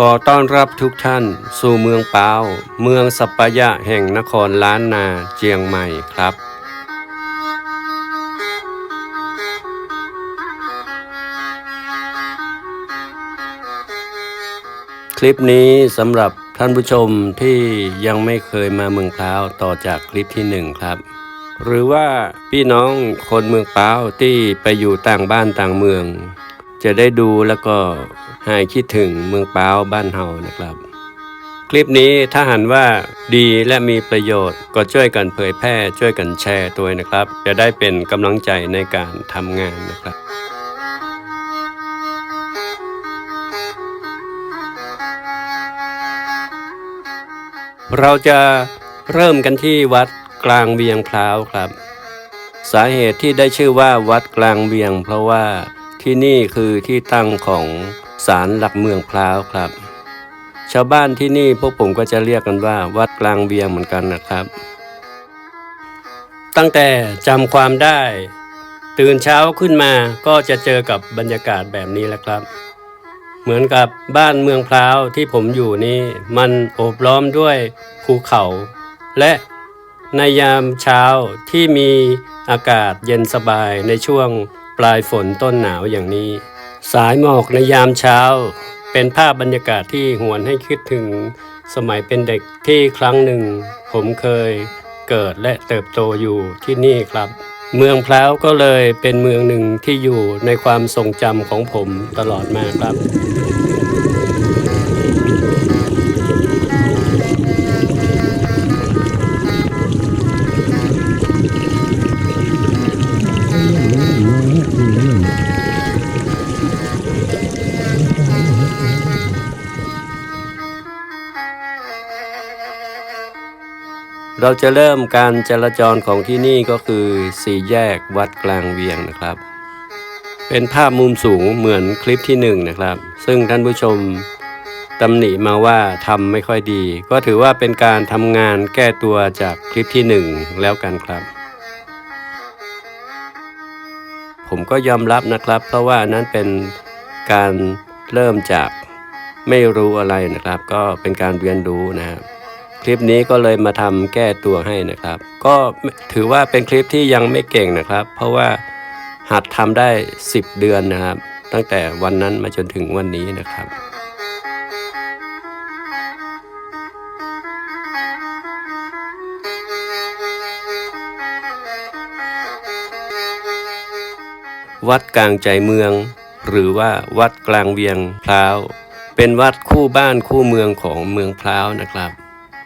ขอต้อนรับทุกท่าน สู่เมืองปาวเมืองสัปปายะแห่งนครล้านนาเจียงใหม่ครับ คลิปนี้สำหรับท่านผู้ชมที่ยังไม่เคยมาเมืองพร้าวต่อจากคลิปที่หนึ่งครับ หรือว่าพี่น้องคนเมืองพร้าวที่ไปอยู่ต่างบ้านต่างเมือง จะได้ดูแล้วก็ หายคิดถึงเมืองพร้าบ้านเฮานะครับ คลิปนี้ถ้าหันว่าดีและมีประโยชน์ก็ช่วยกันเผยแพร่ช่วยกันแชร์ตัวนะครับ จะได้เป็นกำลังใจในการทำงานนะครับเราจะเริ่มกันที่วัดกลางเวียงพร้าวครับ สาเหตุที่ได้ชื่อว่าวัดกลางเวียง เพราะว่าที่นี่คือที่ตั้งของ ศาลหลักเมืองพร้าวครับ ชาวบ้านที่นี่พวกผมก็จะเรียกกันว่า วัดกลางเวียงเหมือนกันนะครับ ตั้งแต่จำความได้ ตื่นเช้าขึ้นมาก็จะเจอกับบรรยากาศแบบนี้แหละครับ เหมือนกับบ้านเมืองพร้าวที่ผมอยู่นี่มันโอบล้อมด้วยภูเขา และในยามเช้าที่มีอากาศเย็นสบายในช่วงปลายฝนต้นหนาวอย่างนี้ สายหมอกในยามเช้า เป็นภาพบรรยากาศที่หวนให้คิดถึงสมัยเป็นเด็กที่ครั้งหนึ่ง ผมเคยเกิดและเติบโตอยู่ที่นี่ครับ เมืองแพร้วก็เลยเป็นเมืองหนึ่งที่อยู่ในความทรงจำของผมตลอดมาครับ เราจะเริ่มการจราจรของที่นี่ก็คือสี่แยกวัดกลางเวียงนะครับ เป็นภาพมุมสูงเหมือนคลิปที่หนึ่งนะครับ ซึ่งท่านผู้ชมตำหนิมาว่าทำไม่ค่อยดี ก็ถือว่าเป็นการทำงานแก้ตัวจากคลิปที่หนึ่งแล้วกันครับ ผมก็ยอมรับนะครับ เพราะว่านั้นเป็นการเริ่มจากไม่รู้อะไรนะครับ ก็เป็นการเรียนรู้นะครับ ลิปนี้ก็เลยมาทำแก้ตัวให้นะครับ ก็ถือว่าเป็นคลิปที่ยังไม่เก่งนะครับ เพราะว่าหัดทำได้ 10 เดือนนะครับ ตั้งแต่วันนั้นมาจนถึงวันนี้นะครับวัดกลางใจเมือง หรือว่าวัดกลางเวียงพร้าว เป็นวัดคู่บ้านคู่เมืองของเมืองพร้าวนะครับ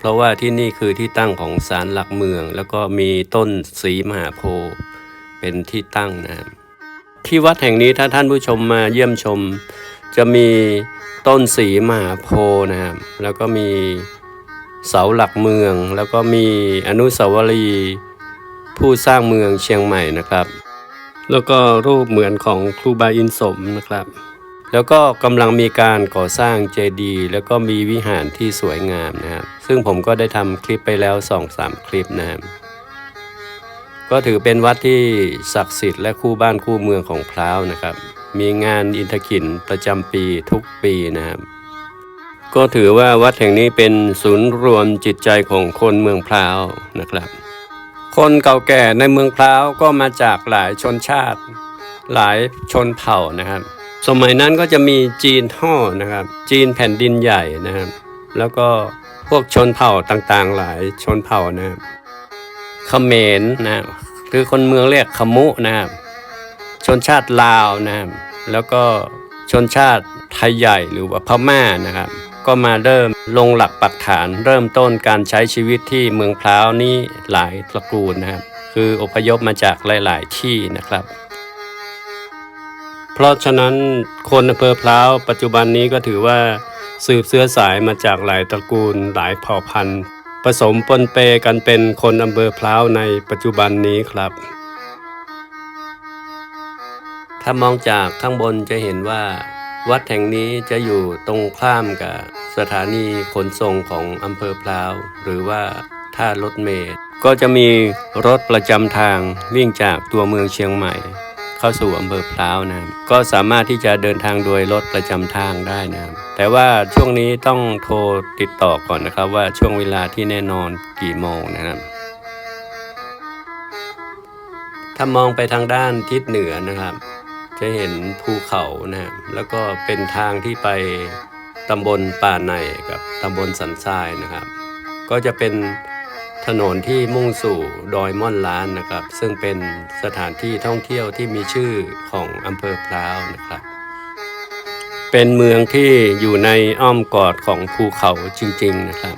เพราะว่าที่นี่คือที่ตั้งของศาลหลักเมือง แล้วก็มีต้นสีมหาโพธิ์เป็นที่ตั้งนะครับที่วัดแห่งนี้ถ้าท่านผู้ชมมาเยี่ยมชม จะมีต้นสีมหาโพธิ์นะครับแล้วก็มีเสาหลักเมือง แล้วก็มีอนุสาวรีย์ผู้สร้างเมืองเชียงใหม่นะครับ แล้วก็รูปเหมือนของครูบาอินสมนะครับ แล้วก็กำลังมีการก่อสร้างเจดีย์แล้วก็มีวิหารที่สวยงามนะครับ ซึ่งผมก็ได้ทำคลิปไปแล้ว2อสามคลิปนะครับก็ถือเป็นวัดที่ศักดิ์สิทธิ์และคู่บ้านคู่เมืองของพร้าวนะครับ มีงานอินทขินประจำปีทุกปีนะครับ ก็ถือว่าวัดแห่งนี้เป็นศูนย์รวมจิตใจของคนเมืองพร้าวนะครับ คนเก่าแก่ในเมืองพร้าวก็มาจากหลายชนชาติ หลายชนเผ่านะครับ สมัยนั้นก็จะมีจีนห่อนะครับ จีนแผ่นดินใหญ่นะครับ แล้วก็พวกชนเผ่าต่างๆหลายชนเผ่านะครับเขมรนะคือคนเมืองเรียกขมุนะครับ ชนชาติลาวนะครับ แล้วก็ชนชาติไทยใหญ่หรือว่าพม่านะครับ ก็มาเริ่มลงหลักปักฐาน เริ่มต้นการใช้ชีวิตที่เมืองพร้าวนี้หลายตระกูลนะครับ คืออพยพมาจากหลาย ๆ ที่นะครับ ราะฉะนั้นคนอำเภอพร้าวปัจจุบันนี้ก็ถือว่าสืบเสื้อสายมาจากหลายตระกูลหลายเผ่าพันธุ์ ผสมปนเปกันเป็นคนอำเภอพร้าวในปัจจุบันนี้ครับ ถ้ามองจากข้างบนจะเห็นว่า วัดแห่งนี้จะอยู่ตรงข้ามกับสถานีขนส่งของอำเภอพร้าว หรือว่าท่ารถเมล์ก็จะมีรถประจำทางวิ่งจากตัวเมืองเชียงใหม่ เข้าสู่อำเภอพร้าวนะก็สามารถที่จะเดินทางโดยรถประจำทางได้นะแต่ว่าช่วงนี้ต้องโทรติดต่อก่อนนะครับ ว่าช่วงเวลาที่แน่นอนกี่โมงนะครับถ้ามองไปทางด้านทิศเหนือนะครับ จะเห็นภูเขานะครับแล้วก็เป็นทางที่ไปตำบลป่าในกับตำบลสันทรายนะครับ ก็จะเป็น ถนนที่มุ่งสู่ดอยม่อนล้านนะครับ ซึ่งเป็นสถานที่ท่องเที่ยวที่มีชื่อของอำเภอพร้าวนะครับ เป็นเมืองที่อยู่ในอ้อมกอดของภูเขาจริง ๆนะครับ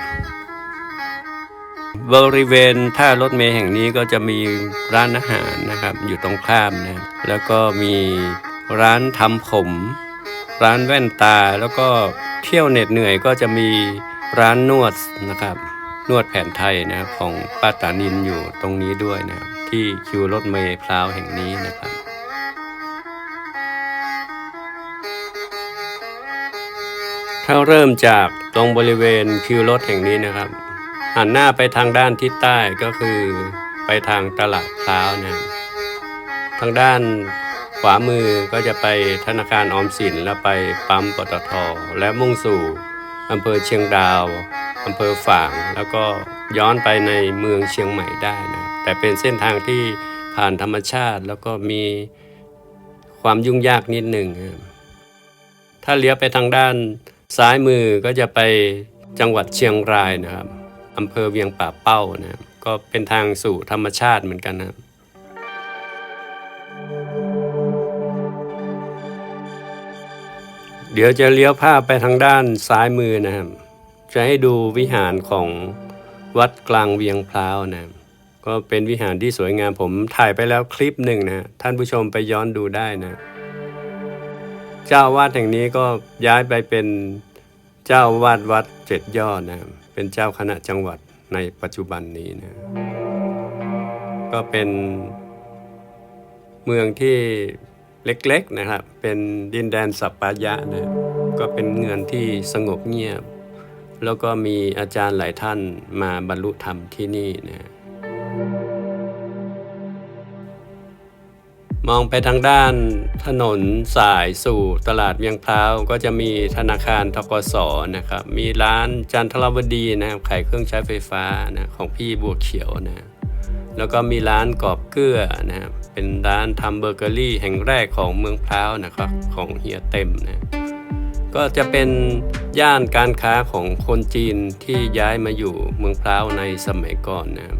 บริเวณท่ารถเมล์แห่งนี้ก็จะมีร้านอาหารนะครับ อยู่ตรงข้ามนะแล้วก็มีร้านทำผม ร้านแว่นตาแล้วก็เที่ยวเหน็ดเหนื่อยก็จะมีร้านนวดนะครับ นวดแผนไทยนะครับของป้าตานินอยู่ตรงนี้ด้วยนะครับ ที่คิวรถเมล์พร้าวแห่งนี้นะครับถ้าเริ่มจากตรงบริเวณคิวรถแห่งนี้นะครับ หันหน้าไปทางด้านทิศใต้ก็คือไปทางตลาดพร้าวนะทางด้านขวามือก็จะไปธนาคารออมสินแล้วไปปั๊มปตทและมุ่งสู่ อำเภอเชียงดาวอำเภอฝาง แล้วก็ย้อนไปในเมืองเชียงใหม่ได้นะแต่เป็นเส้นทางที่ผ่านธรรมชาติแล้วก็มีความยุ่งยากนิดหนึ่งครับถ้าเลี้ยวไปทางด้านซ้ายมือก็จะไปจังหวัดเชียงรายนะครับอำเภอเวียงป่าเป้านะครับก็เป็นทางสู่ธรรมชาติเหมือนกันนะครับ เดี๋ยวจะเลี้ยวภาพไปทางด้านซ้ายมือนะครับ จะให้ดูวิหารของวัดกลางเวียงพร้าวนะครับก็เป็นวิหารที่สวยงามผมถ่ายไปแล้วคลิปหนึ่งนะท่านผู้ชมไปย้อนดูได้นะ เจ้าวาดแห่งนี้ก็ย้ายไปเป็นเจ้าวาดวัดเจ็ดยอดนะเป็นเจ้าคณะจังหวัดในปัจจุบันนี้นะ ก็เป็นเมืองที่ เล็กๆนะครับเป็นดินแดนสัปปายะนะก็เป็นเมืองที่สงบเงียบ แล้วก็มีอาจารย์หลายท่านมาบรรลุธรรมที่นี่นะมองไปทางด้านถนนสายสู่ตลาดเวียงพร้าวก็จะมีธนาคารทกสนะครับ มีร้านจันทรวดีนะครับขายเครื่องใช้ไฟฟ้านะของพี่บัวเขียวนะ แล้วก็มีร้านกอบเกลือนะครับเป็นร้านทำเบเกอรี่แห่งแรกของเมืองพร้าวนะครับของเฮียเต็มนะก็จะเป็นย่านการค้าของคนจีนที่ย้ายมาอยู่เมืองพร้าวในสมัยก่อนนะครับ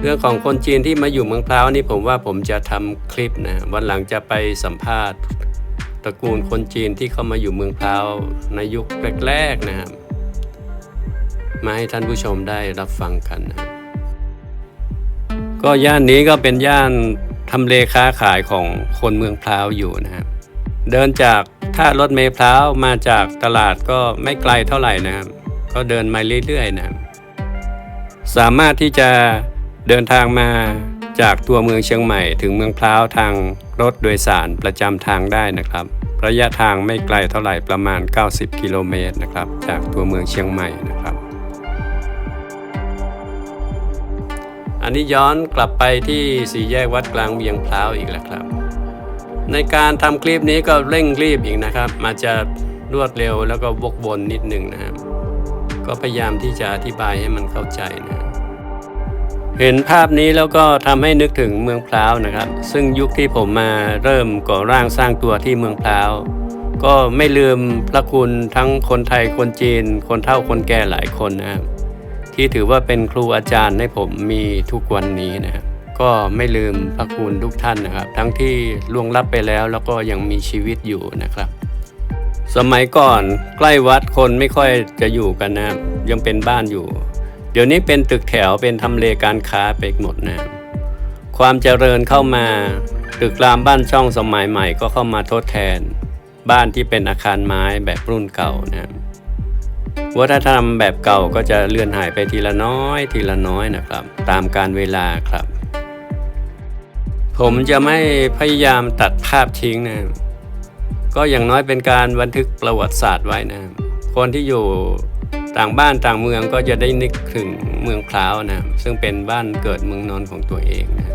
เรื่องของคนจีนที่มาอยู่เมืองพร้าวนี่ผมว่าผมจะทำคลิปนะวันหลังจะไปสัมภาษณ์ตระกูลคนจีนที่เข้ามาอยู่เมืองพร้าวในยุคแรกๆนะครับมาให้ท่านผู้ชมได้รับฟังกันนะครับ ก็ย่านนี้ก็เป็นย่านทำเลค้าขายของคนเมืองพร้าวอยู่นะครับเดินจากท่ารถเมล์พร้าวมาจากตลาดก็ไม่ไกลเท่าไหร่นะครับ ก็เดินมาเรื่อยๆนะครับสามารถที่จะเดินทางมาจากตัวเมืองเชียงใหม่ ถึงเมืองพร้าวทางรถโดยสารประจำทางได้นะครับ ระยะทางไม่ไกลเท่าไหร่ประมาณ 90 กิโลเมตรนะครับ จากตัวเมืองเชียงใหม่นะครับ อันนี้ย้อนกลับไปที่สี่แยกวัดกลางเวียงพร้าวอีกแล้วครับ ในการทำคลิปนี้ก็เร่งรีบอีกนะครับมาจะรวดเร็วแล้วก็วกวนนิดหนึ่งนะครับ ก็พยายามที่จะอธิบายให้มันเข้าใจนะเห็นภาพนี้แล้วก็ทำให้นึกถึงเมืองพร้าวนะครับ ซึ่งยุคที่ผมมาเริ่มก่อร่างสร้างตัวที่เมืองพร้าวก็ไม่ลืมพระคุณทั้งคนไทยคนจีน คนเฒ่าคนแก่หลายคนนะครับ ที่ถือว่าเป็นครูอาจารย์ให้ผมมีทุกวันนี้นะครับก็ไม่ลืมพระคุณทุกท่านนะครับ ทั้งที่ล่วงลับไปแล้วแล้วก็ยังมีชีวิตอยู่นะครับ สมัยก่อนใกล้วัดคนไม่ค่อยจะอยู่กันนะยังเป็นบ้านอยู่ เดี๋ยวนี้เป็นตึกแถวเป็นทำเลการค้าไปหมดนะครับความเจริญเข้ามาตึกรามบ้านช่องสมัยใหม่ก็เข้ามาทดแทน บ้านที่เป็นอาคารไม้แบบรุ่นเก่านะครับ วัฒนธรรมแบบเก่าก็จะเลื่อนหายไปทีละน้อยทีละน้อยนะครับ ตามการเวลาครับ ผมจะไม่พยายามตัดภาพทิ้งนะก็อย่างน้อยเป็นการบันทึกประวัติศาสตร์ไว้นะ คนที่อยู่ต่างบ้านต่างเมืองก็จะได้นึกถึงเมืองพร้าวนะ ซึ่งเป็นบ้านเกิดเมืองนอนของตัวเองนะ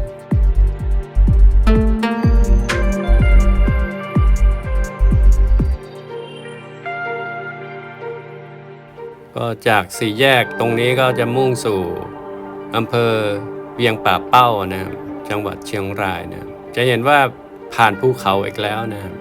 ก็จากสี่แยกตรงนี้ก็จะมุ่งสู่อำเภอเวียงป่าเป้านะครับจังหวัดเชียงรายนะจะเห็นว่าผ่านภูเขาอีกแล้วนะครับ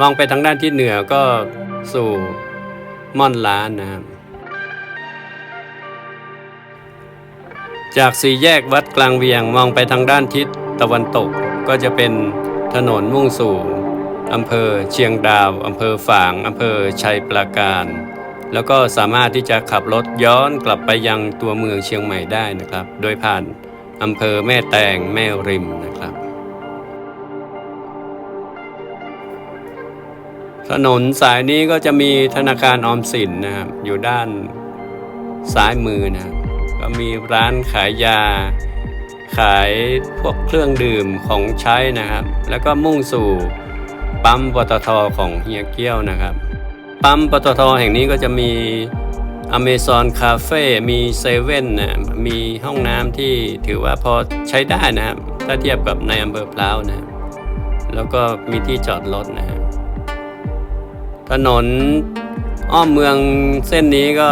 มองไปทางด้านที่เหนือก็สู่ม่อนล้านนะครับ จากสี่แยกวัดกลางเวียงมองไปทางด้านทิศตะวันตกก็จะเป็นถนนมุ่งสู่อำเภอเชียงดาวอำเภอฝางอำเภอชัยปราการ แล้วก็สามารถที่จะขับรถย้อนกลับไปยังตัวเมืองเชียงใหม่ได้นะครับ โดยผ่านอำเภอแม่แตงแม่ริมนะครับ ถนนสายนี้ก็จะมีธนาคารออมสินนะครับอยู่ด้านซ้ายมือนะครับ ก็มีร้านขายยา ขายพวกเครื่องดื่มของใช้นะครับ แล้วก็มุ่งสู่ปั๊มปตทของเฮียเกี้ยวนะครับ ปั๊มปตทแห่งนี้ก็จะมีอเมซอนคาเฟ่ มีเซเว่นนะ มีห้องน้ำที่ถือว่าพอใช้ได้นะครับ ถ้าเทียบกับในอำเภอพร้าวนะ แล้วก็มีที่จอดรถนะครับถนนอ้อมเมืองเส้นนี้ก็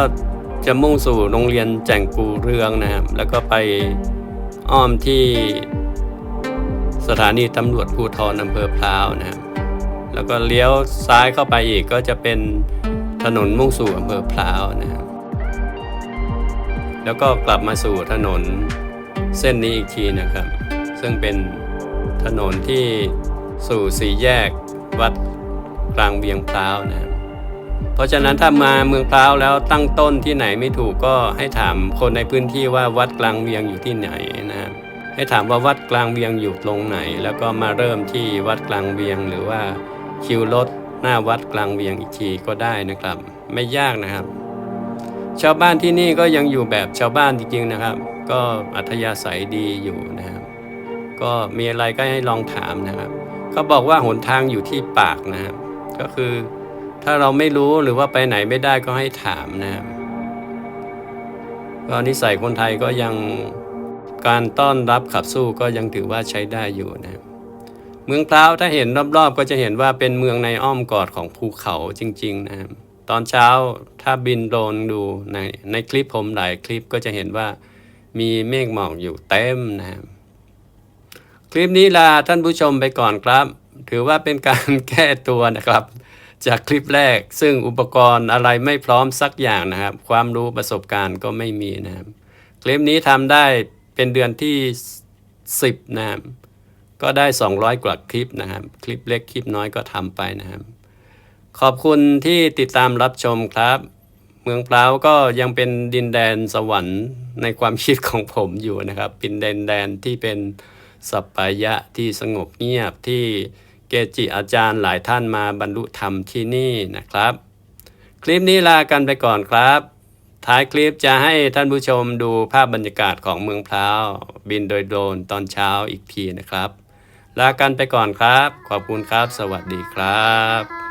จะมุ่งสู่โรงเรียนแจ่งกูเรืองนะครับ แล้วก็ไปอ้อมที่สถานีตำรวจภูธรอำเภอพร้าวนะครับ แล้วก็เลี้ยวซ้ายเข้าไปอีกก็จะเป็นถนนมุ่งสู่อำเภอพร้าวนะครับ แล้วก็กลับมาสู่ถนนเส้นนี้อีกทีนะครับ ซึ่งเป็นถนนที่สู่สี่แยกวัดกลางเวียงพร้าวนะครับ เพราะฉะนั้นถ้ามาเมืองพร้าวแล้วตั้งต้นที่ไหนไม่ถูกก็ให้ถามคนในพื้นที่ว่าวัดกลางเวียงอยู่ที่ไหนนะครับให้ถามว่าวัดกลางเวียงอยู่ตรงไหน แล้วก็มาเริ่มที่วัดกลางเวียงหรือว่าคิวรถหน้าวัดกลางเวียงอีกทีก็ได้นะครับ ไม่ยากนะครับ ชาวบ้านที่นี่ก็ยังอยู่แบบชาวบ้านจริงๆนะครับ ก็อัธยาศัยดีอยู่นะครับ ก็มีอะไรก็ให้ลองถามนะครับเขาบอกว่าหนทางอยู่ที่ปากนะครับ ก็คือ ถ้าเราไม่รู้หรือว่าไปไหนไม่ได้ก็ให้ถามนะครับก็นิสัยคนไทยก็ยังการต้อนรับขับสู้ก็ยังถือว่าใช้ได้อยู่นะครับเมืองพร้าวถ้าเห็นรอบๆ ก็จะเห็นว่าเป็นเมืองในอ้อมกอดของภูเขาจริง ๆ นะครับตอนเช้าถ้าบินโดรนดูในในคลิปผมหลายคลิปก็จะเห็นว่ามีเมฆหมอกอยู่เต็มนะครับคลิปนี้ลาท่านผู้ชมไปก่อนครับ ถือว่าเป็นการแก้ตัวนะครับ จากคลิปแรก ซึ่งอุปกรณ์อะไรไม่พร้อมสักอย่างนะครับ ความรู้ประสบการณ์ก็ไม่มีนะครับ คลิปนี้ทำได้เป็นเดือนที่ 10 นะครับ ก็ได้ 200 กว่าคลิปนะครับ คลิปเล็กคลิปน้อยก็ทำไปนะครับ ขอบคุณที่ติดตามรับชมครับ เมืองพร้าวก็ยังเป็นดินแดนสวรรค์ในความคิดของผมอยู่นะครับ เป็นดินแดนที่เป็นสัปปายะที่สงบเงียบที่ กจิอาจารย์หลายท่านมาบรรลุธรรมที่นี่นะครับ คลิปนี้ลากันไปก่อนครับ ท้ายคลิปจะให้ท่านผู้ชมดูภาพบรรยากาศของเมืองพร้าวบินโดยโดรนตอนเช้าอีกทีนะครับ ลากันไปก่อนครับ ขอบคุณครับ สวัสดีครับ